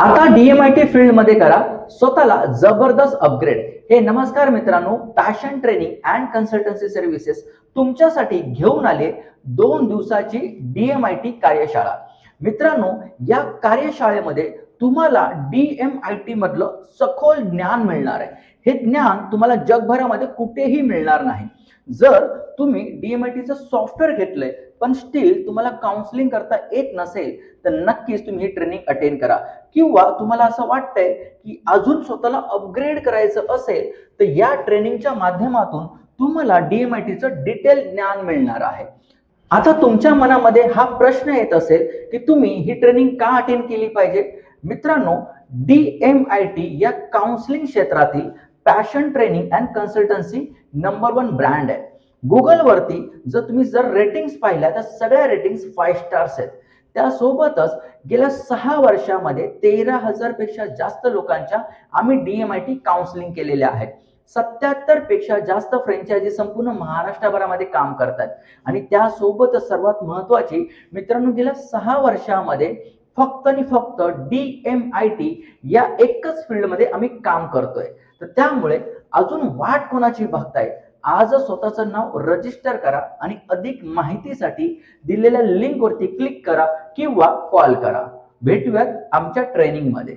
आता डीएमआयटी फील्डमध्ये करा. स्वतःला जबरदस्त अपग्रेड हे नमस्कार मित्रांनो passion training and consultancy services तुमच्यासाठी घेऊन आले दोन दिवसाची डीएमआयटी कार्यशाळा. मित्रांनो या कार्यशाळेमध्ये तुम्हाला डीएमआयटी मधलं सखोल ज्ञान मिळणार आहे. हे ज्ञान तुम्हाला जगभरामध्ये कुठेही मिळणार नाही. जर तुम्ही डीएमआयटीचं सॉफ्टवेअर घेतलंय पण स्टील तुम्हाला काउन्सिलिंग करता येत नसेल तर नक्कीच तुम्ही ही ट्रेनिंग अटेंड करा. किंवा तुम्हाला असं वाटतंय की अजून स्वतःला अपग्रेड करायचं असेल तर या ट्रेनिंगच्या माध्यमातून तुम्हाला डीएमआयटीचं डिटेल ज्ञान मिळणार आहे. आता तुमच्या मनामध्ये हा प्रश्न येत असेल की तुम्ही ही ट्रेनिंग का अटेंड केली पाहिजे? मित्रांनो डीएमआयटी या काउन्सिलिंग क्षेत्रातील passion training and consultancy number one brand आहे. गुगलवरती जर तुम्ही जर रेटिंग्स पाहिल्या तर सगळ्या रेटिंग्स फाईव्ह स्टार्स आहेत. त्यासोबतच गेल्या सहा वर्षामध्ये तेरा हजारपेक्षा जास्त लोकांच्या आम्ही डीएमआयटी काउन्सिलिंग केलेल्या आहेत. सत्याहत्तरपेक्षा जास्त फ्रँचायझी संपूर्ण महाराष्ट्रभरामध्ये काम करतात आणि त्यासोबतच सर्वात महत्वाची मित्रांनो गेल्या सहा वर्षामध्ये फक्त आणि फक्त डी एम आय टी या एकच फील्डमध्ये आम्ही काम करतोय. तर त्यामुळे अजून वाट कोणाची बघताय? आज स्वतःचं नाव रजिस्टर करा आणि अधिक माहितीसाठी दिलेल्या लिंकवरती क्लिक करा किंवा कॉल करा. भेटूयात आमच्या ट्रेनिंगमध्ये